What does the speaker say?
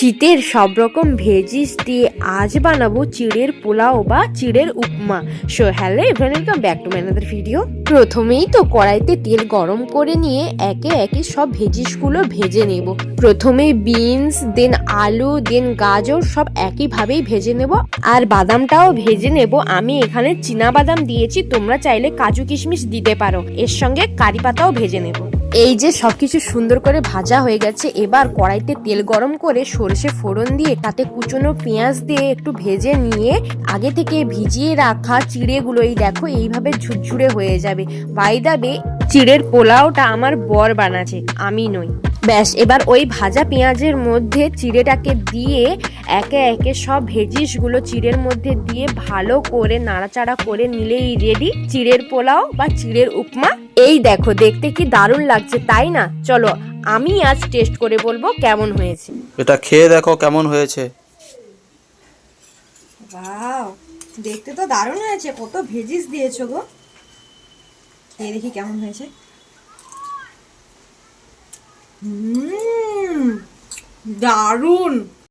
শীতের সব রকম ভেজিস দিয়ে আজ বানাবো চিড়ের পোলাও বা চিড়ের upma. So hello everyone welcome back to ম্যানাদার video প্রথমেই তো কড়াইতে তেল গরম করে নিয়ে একে একে সব ভেজিসগুলো ভেজে নেব। প্রথমে বিনস দেন আলু দেন গাজর সব একইভাবেই ভেজে নেব। আর বাদামটাও ভেজে নেব। আমি এখানে চীনা বাদাম দিয়েছি, তোমরা চাইলে কাজু কিশমিশ দিতে পারো। এর সঙ্গে কারি পাতাও ভেজে নেব। এই যে সবকিছু সুন্দর করে ভাজা হয়ে গেছে, এবার কড়াইতে তেল গরম করে সরষে ফোড়ন দিয়ে তাতে কুচনো পেঁয়াজ দিয়ে একটু ভেজে নিয়ে আগে থেকে ভিজিয়ে রাখা চিড়েগুলো এই দেখো এইভাবে ঝুরঝুরে হয়ে যাবে। বাই দাবে চিড়ের পোলাওটা আমার বর বানাচ্ছে আমি নই। ব্যাস এবার ওই ভাজা পেঁয়াজের মধ্যে চিড়েটাকে দিয়ে একে একে সব ভেজিসগুলো চিড়ের মধ্যে দিয়ে ভালো করে নাড়াচাড়া করে নিলেই রেডি চিড়ের পোলাও বা চিড়ের উপমা। এই দেখো দেখতে কি দারুণ লাগছে তাই না? চলো আমি আজ টেস্ট করে বলব কেমন হয়েছে। এটা খেয়ে দেখো কেমন হয়েছে। দেখতে তো দারুণ হয়েছে কত ভেজিস দিয়েছ গো। খেয়ে দেখি কেমন হয়েছে। দারুণ।